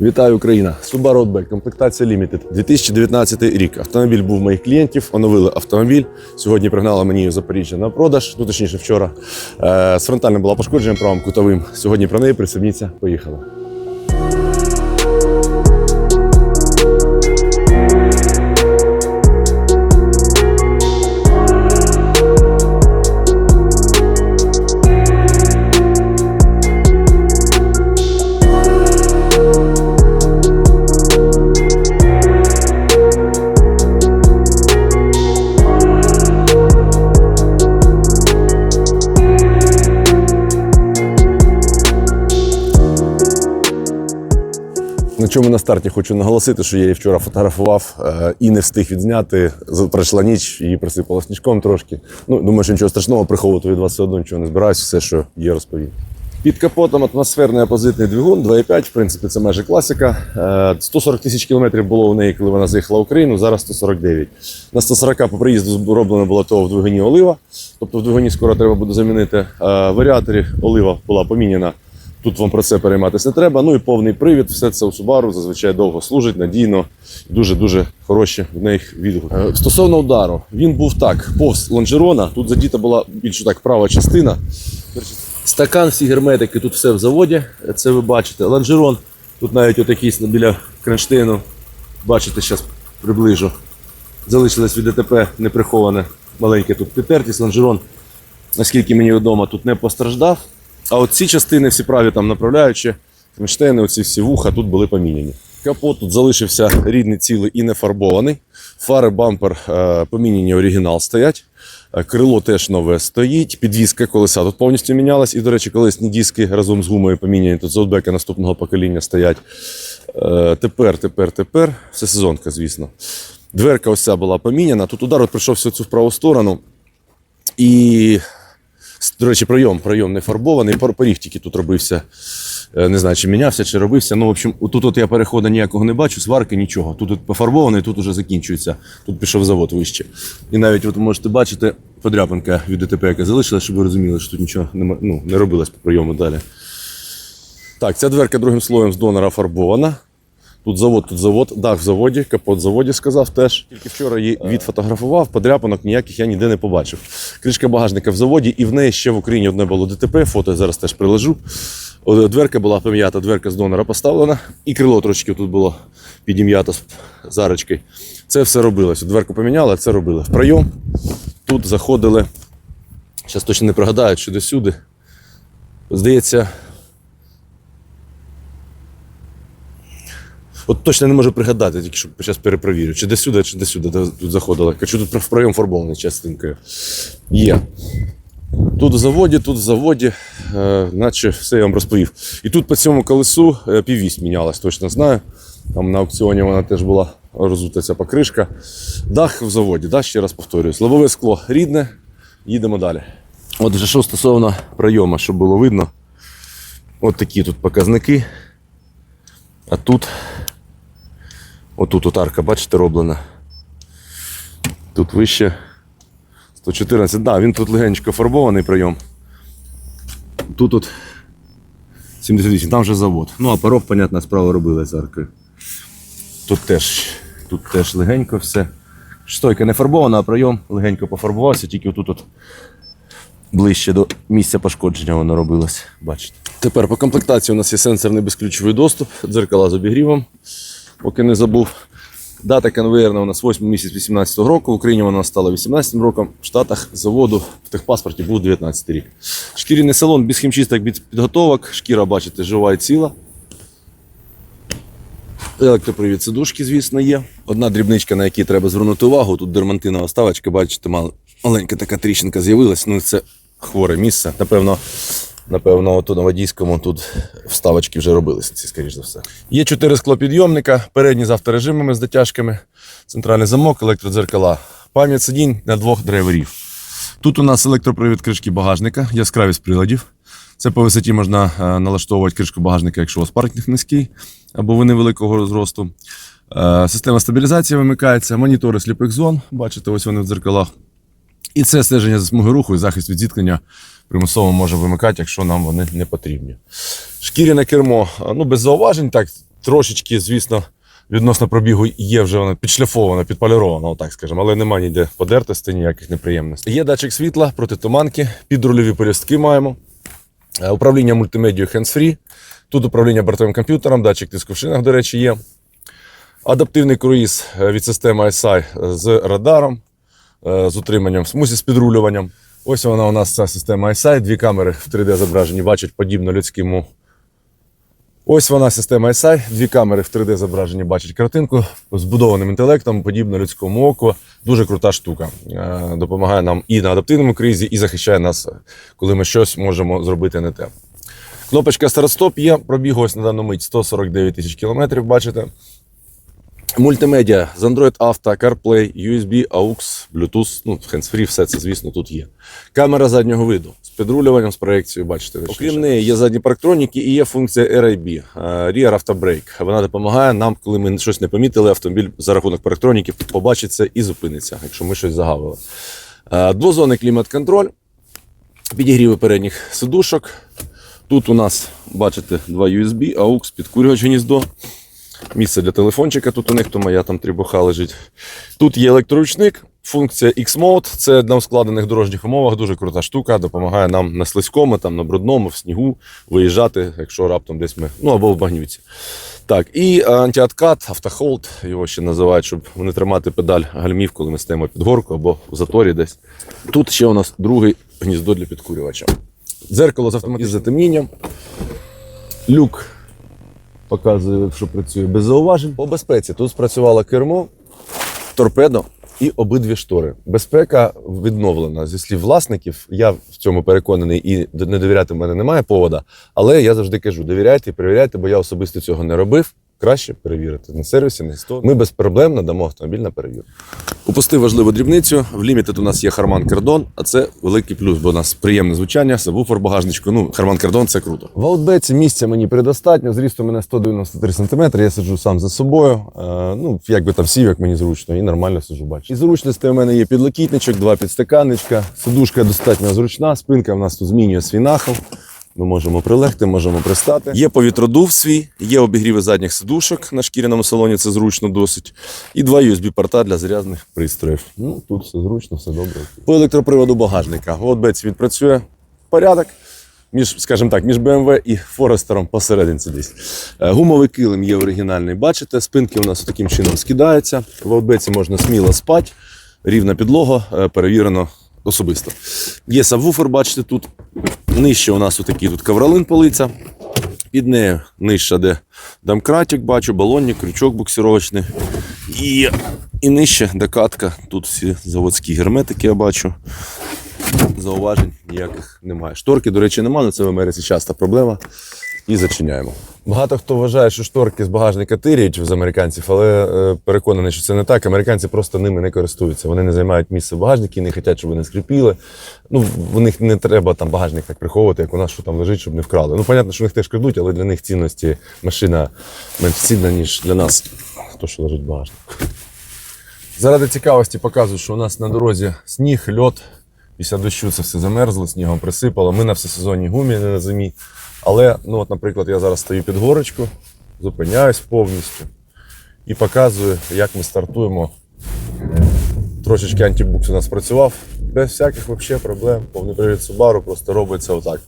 Вітаю, Україна! Subaru Outback, комплектація Limited. 2019 рік. Автомобіль був моїх клієнтів, оновили автомобіль. Сьогодні пригнали мені Запоріжжя на продаж, ну точніше вчора. Е, з фронтальним була пошкодженням правом кутовим. Сьогодні про неї присобніться. Поїхали. На чому на старті хочу наголосити, що я її вчора фотографував е, і не встиг відзняти. Пройшла ніч, її присипало снічком трошки. Ну, думаю, що нічого страшного приховувати від вас все одно нічого не збираюся, все, що є, розповім. Під капотом атмосферний опозитний двигун 2,5, в принципі, це майже класика. Е, 140 тисяч кілометрів було у неї, коли вона заїхала в Україну, зараз 149. На 140 по приїзду зроблено було того в двигуні олива. Тобто в двигуні скоро треба буде замінити. Е, В варіаторі олива була поміняна. Тут вам про це перейматися не треба. Ну і повний привід. Все це у Subaru зазвичай довго служить, надійно, дуже-дуже хороші в них відгуки. Е, Стосовно удару, він був так, повз лонжерона. Тут задіта була більше так права частина. Стакан, всі герметики, тут все в заводі. Це ви бачите. Лонжерон, тут навіть отакий біля кронштейну. Бачите, зараз приближу. Залишилось від ДТП неприховане маленьке тут підтертість. Лонжерон, наскільки мені відомо, тут не постраждав. А от ці частини, всі праві там направляючі, кронштейни, оці всі вуха тут були поміняні. Капот тут залишився рідний, цілий і не фарбований. Фари, бампер е, поміняні, оригінал стоять. Е, Крило теж нове стоїть. Підвізка колеса тут повністю мінялась. І, до речі, колесні диски разом з гумою поміняні. Тут з аутбека наступного покоління стоять. Е, Тепер, тепер, тепер. Все сезонка, звісно. Дверка ось ця була поміняна. Тут удар от прийшов всю цю в праву сторону. І До речі, пройом, пройом не фарбований, поріг тільки тут робився. Е, Не знаю, чи мінявся, чи робився. Ну, в общем, тут от я переходу ніякого не бачу, сварки нічого. Тут от пофарбований, тут уже закінчується. Тут пішов завод вище. І навіть от можете бачити подряпинка від ДТП, яка залишилась, щоб ви розуміли, що тут нічого не, ну, не робилось по прийому далі. Так, ця дверка другим слоєм з донора фарбована. Тут завод, тут завод, дах в заводі, капот в заводі сказав теж. Тільки вчора її відфотографував, подряпанок ніяких я ніде не побачив. Кришка багажника в заводі, і в неї ще в Україні одне було ДТП, фото я зараз теж приложу. Дверка була пом'ята, дверка з донора поставлена, і крило трошки тут було підім'ято з зарочкою. Це все робилось. Дверку поміняли, це робили. В прийом тут заходили. Зараз точно не пригадаю, чи до сюди. Здається, От точно не можу пригадати, тільки що зараз перепровірю. Чи де сюди, чи де сюди тут заходили. Кажу, тут в прийом фарбований частинкою. Є. Тут в заводі, тут в заводі, е, наче все я вам розповів. І тут по цьому колесу е, піввісь мінялась, точно знаю. Там на аукціоні вона теж була розута ця покришка. Дах в заводі, да, ще раз повторююсь. Лобове скло рідне, їдемо далі. От вже що стосовно прийому, щоб було видно. От такі тут показники. А тут Отут от арка, бачите, роблена. Тут вище 114. Да, він тут легенько фарбований прийом. Тут от 78, там вже завод. Ну, а порог, понятна справа робили з аркою. Тут теж, тут теж легенько все. Стойка не фарбована, а прийом легенько пофарбувався, тільки отут от ближче до місця пошкодження воно робилось. Бачите. Тепер по комплектації у нас є сенсорний безключовий доступ, дзеркала з обігрівом поки не забув. Дата конвейерна у нас 8 місяць 18 року. В Україні вона стала 18 роком. В Штатах заводу в техпаспорті був 19 рік. Шкіряний салон без хімчисток, без підготовок. Шкіра, бачите, жива і ціла. Електропривід сидушки, звісно, є. Одна дрібничка, на якій треба звернути увагу. Тут дермантинова ставочка, бачите, маленька така тріщинка з'явилась. Ну, це хворе місце. Напевно, напевно, от на водійському тут вставочки вже робилися, скоріш за все. Є чотири склопідйомника, передні з авторежимами з дотяжками, центральний замок, електродзеркала, пам'ять сидінь на двох драйверів. Тут у нас електропривід кришки багажника, яскравість приладів. Це по висоті можна е, налаштовувати кришку багажника, якщо у вас паркінг низький або ви невеликого зросту. Е, Система стабілізації вимикається, монітори сліпих зон, бачите, ось вони в дзеркалах. І це стеження за смуги руху і захист від зіткнення примусово може вимикати, якщо нам вони не потрібні. Шкіряне кермо, ну без зауважень, так Трошечки, звісно, відносно пробігу є вже вона підшліфована, підполірована, отак скажемо, але немає ніде подертостей, ніяких неприємностей. Є датчик світла, протитуманки, підрульові полістки маємо. Е, Управління мультимедією hands-free. Тут управління бортовим комп'ютером, датчик тиску в шинах, до речі, є. Адаптивний круїз е, від системи ISI з радаром, е, з утриманням смузі з підрулюванням. Ось вона у нас ця система ISI. Дві камери в 3D зображенні бачать подібно людському. Ось вона система ISI. Дві камери в 3D зображенні бачать картинку збудованим інтелектом, подібно людському оку. Дуже крута штука. Е, Допомагає нам і на адаптивному кризі, і захищає нас, коли ми щось можемо зробити не те. Кнопочка старт-стоп є. Пробіг ось на дану мить 149 тисяч кілометрів, бачите. Мультимедіа з Android Auto, CarPlay, USB, AUX, Bluetooth, ну, hands-free, все це, звісно, тут є. Камера заднього виду з підрулюванням, з проекцією, бачите. Окрім неї є задні парктроніки і є функція RIB, е, Rear Auto Brake. Вона допомагає нам, коли ми щось не помітили, автомобіль за рахунок парктроніків побачить це і зупиниться, якщо ми щось загавили. Е, Двозонний клімат-контроль, підігріви передніх сидушок. Тут у нас, бачите, два USB, AUX, підкурювач гніздо. Місце для телефончика тут у них, то моя там трібуха лежить. Тут є електроручник, функція X-Mode. Це на ускладених дорожніх умовах дуже крута штука. Допомагає нам на слизькому, там, на брудному, в снігу виїжджати, якщо раптом десь ми, ну або в багнюці. Так, і е, антиоткат, автохолд, його ще називають, щоб не тримати педаль гальмів, коли ми стоїмо під горку або в заторі десь. Тут ще у нас другий гніздо для підкурювача. Дзеркало з автоматичним затемнінням. Люк показує, що працює без зауважень. По безпеці тут спрацювало кермо, торпедо і обидві штори. Безпека відновлена зі слів власників. Я в цьому переконаний і не довіряти в мене немає повода. Але я завжди кажу: довіряйте перевіряйте, бо я особисто цього не робив. Краще перевірити на сервісі, на історії. Ми безпроблемно дамо автомобіль на перевірку. Упустив важливу дрібницю. В Limited у нас є Harman Kardon, а це великий плюс, бо у нас приємне звучання, сабвуфер багажничку. Ну, Harman Kardon – це круто. В аутбеці місця мені предостатньо. Зріст у мене 193 см, я сиджу сам за собою. Е, ну, як би там сів, як мені зручно, і нормально сиджу, бачу. І зручності у мене є підлокітничок, два підстаканничка. Сидушка достатньо зручна, спинка в нас тут змінює свій нахил. Ми можемо прилегти, можемо пристати. Є повітродув свій, є обігріви задніх сидушок на шкіряному салоні, це зручно досить. І два USB-порта для зарядних пристроїв. Ну, тут все зручно, все добре. По електроприводу багажника. От Бець відпрацює порядок. Між, скажімо так, між BMW і Форестером посерединці десь. Е, Гумовий килим є оригінальний, бачите, спинки у нас таким чином скидаються. В аутбеці можна сміло спати, рівна підлога, е, перевірено особисто. Є сабвуфер, бачите, тут. Нижче у нас отакий тут ковролин полиця. Під нею нижче, де домкратик, бачу, балонник, крючок буксировочний. І, і нижче докатка. Тут всі заводські герметики я бачу. Зауважень ніяких немає. Шторки, до речі, немає, але це в Америці часто проблема. І зачиняємо. Багато хто вважає, що шторки з багажника тиряють з американців, але е, переконаний, що це не так. Американці просто ними не користуються. Вони не займають місце в багажнику, не хочуть, щоб вони скріпіли. Ну, в них не треба там багажник так приховувати, як у нас, що там лежить, щоб не вкрали. Ну, понятно, що в них теж крадуть, але для них цінності машина менш цінна, ніж для нас, то, що лежить в багажнику. Заради цікавості показую, що у нас на дорозі сніг, льот. Після дощу це все замерзло, снігом присипало. Ми на всесезонній гумі, не на зимі. Але, ну от, наприклад, я зараз стою під горочку, зупиняюсь повністю і показую, як ми стартуємо. Трошечки антибукс у нас працював, без всяких вообще проблем. Повний привід Subaru просто робиться отак.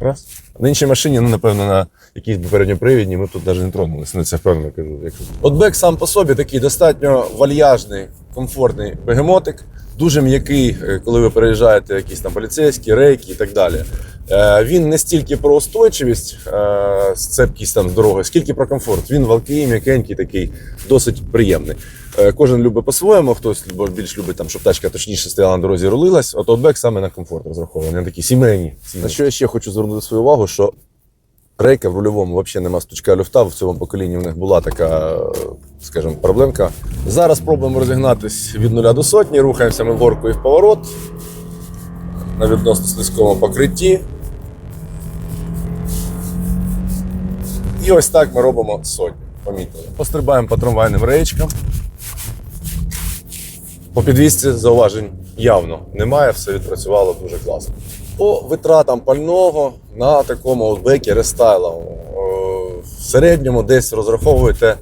Раз. На іншій машині, ну, напевно, на якійсь попередньопривідній ми тут навіть не тронулися. Ну, це впевнено кажу. От бек сам по собі такий достатньо вальяжний, комфортний бегемотик, дуже м'який, е, коли ви переїжджаєте якісь там поліцейські, рейки і так далі. Е, Він не стільки про устойчивість, е, цепкість там з дороги, скільки про комфорт. Він валкий, м'якенький, такий, досить приємний. Е, Кожен любить по-своєму, хтось більш любить, там, щоб тачка точніше стояла на дорозі, рулилась. От Outback саме на комфорт розрахований, на такі сімейні. На що я ще хочу звернути свою увагу, що рейка в рульовому взагалі нема стучка люфта. В цьому поколінні в них була така, скажімо, проблемка. Зараз пробуємо розігнатись від нуля до сотні, рухаємося ми в горку і в поворот на відносно слизькому покритті. І ось так ми робимо сотню. Помітили. Пострибаємо по трамвайним реєчкам. По підвісці зауважень явно немає, все відпрацювало дуже класно. По витратам пального на такому аутбекі рестайловому. В середньому десь розраховуєте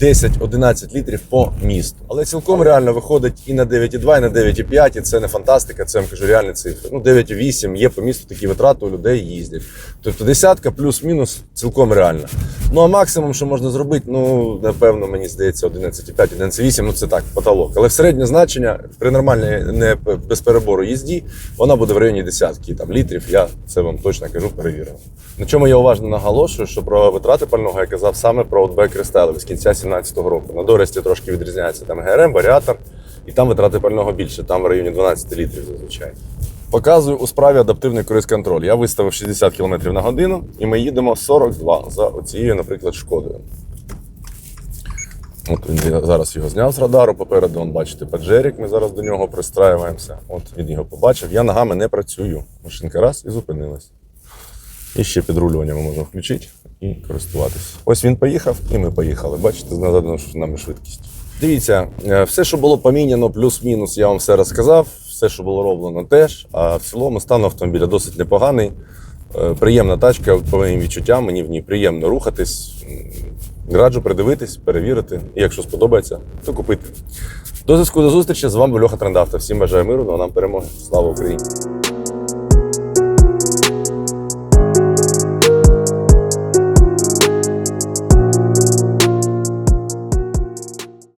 10-11 літрів по місту. Але цілком реально виходить і на 9,2, і на 9,5, і це не фантастика, це я вам кажу реальні цифри. Ну, 9,8 є по місту такі витрати, у людей їздять. Тобто десятка плюс-мінус цілком реально. Ну а максимум, що можна зробити, ну напевно, мені здається, 11,5, 11,8, ну це так, потолок. Але в середнє значення при нормальній не без перебору їзді, вона буде в районі десятки там, літрів. Я це вам точно кажу, перевірив. На чому я уважно наголошую, що про витрати пального я казав саме про Outback Restyler з кінця 2017 року. На Доресті трошки відрізняється там ГРМ, варіатор, і там витрати пального більше, там в районі 12 літрів зазвичай. Показую у справі адаптивний круїз-контроль. Я виставив 60 км на годину, і ми їдемо 42 за оцією, наприклад, шкодою. От він зараз його зняв з радару. Попереду, он, бачите, паджерік. Ми зараз до нього пристраєваємося. От він його побачив. Я ногами не працюю. Машинка раз і зупинилась. І ще підрулювання ми можемо включити і користуватися. Ось він поїхав, і ми поїхали. Бачите, з надану нами швидкість. Дивіться, е, все, що було поміняно, плюс-мінус, я вам все розказав. Все, що було роблено, теж. А в цілому стан автомобіля досить непоганий. Е, Приємна тачка, по моїм відчуттям, мені в ній приємно рухатись. Раджу придивитись, перевірити. І якщо сподобається, то купити. До зв'язку до зустрічі. З вами Льоха Трендавта. Всім бажаю миру, ну а нам перемоги. Слава Україні!